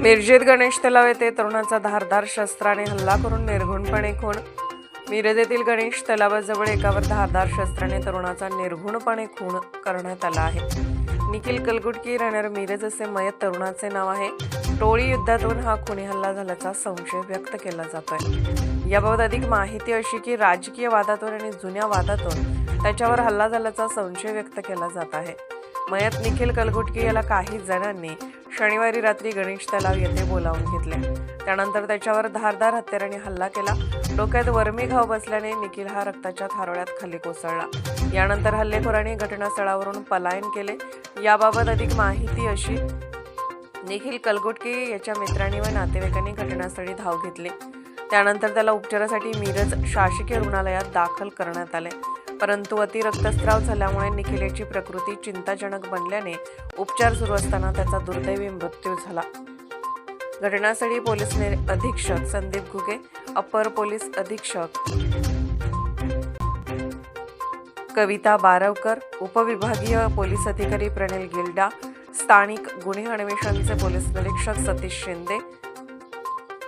मिरजेत गणेश तलाव येथे तरुणाचा धारदार शस्त्राने हल्ला करून निर्घुणपणे खून. मिरज येथील गणेश तलावाजवळ एकावर धारदार शस्त्राने तरुणाचा निर्घुणपणे खून करण्यात आला आहे. निखिल कलगुटकी राहणार मिरज असे मयत तरुणाचे नाव आहे. टोळी युद्धातून हा खुनी हल्ला झाल्याचा संशय व्यक्त केला जातोय. याबाबत अधिक माहिती अशी की राजकीय वादातून आणि जुन्या वादातून त्याच्यावर हल्ला झाल्याचा संशय व्यक्त केला जात आहे. मयत निखिल कलगुटकी याला काही जणांनी शनिवारी रात्री गणेश तलाव येथे बोलावून घेतले. त्यानंतर त्याच्यावर धारदार हत्याराने हल्ला केला. डोक्यात वर्मी घाव बसल्याने निखिल हा रक्ताच्या थारोळ्यात खाली कोसळला. यानंतर हल्लेखोराने घटनास्थळावरून पलायन केले. याबाबत अधिक माहिती अशी निखिल कलगुटके याच्या मित्रांनी व नातेवाईकांनी घटनास्थळी धाव घेतली. त्यानंतर त्याला उपचारासाठी मिरज शासकीय रुग्णालयात दाखल करण्यात आले. परंतु अतिरक्तस्राव झाल्यामुळे निखिलेची प्रकृती चिंताजनक बनल्याने उपचार सुरू असताना त्याचा दुर्दैवी मृत्यू झाला. घटनास्थळी पोलीस अधीक्षक संदीप घुगे अपर पोलीस अधीक्षक कविता बारवकर उपविभागीय पोलीस अधिकारी प्रणिल गिल्डा स्थानिक गुन्हे अन्वेषणचे पोलीस निरीक्षक सतीश शिंदे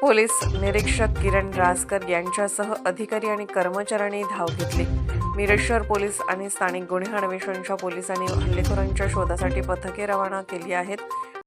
पोलीस निरीक्षक किरण रासकर यांच्यासह अधिकारी आणि कर्मचाऱ्यांनी धाव घेतली. मिरज शहर पोलीस आणि स्थानिक गुन्हे अन्वेषणच्या पोलिसांनी हल्लेखोरांच्या शोधासाठी पथके रवाना केली आहेत.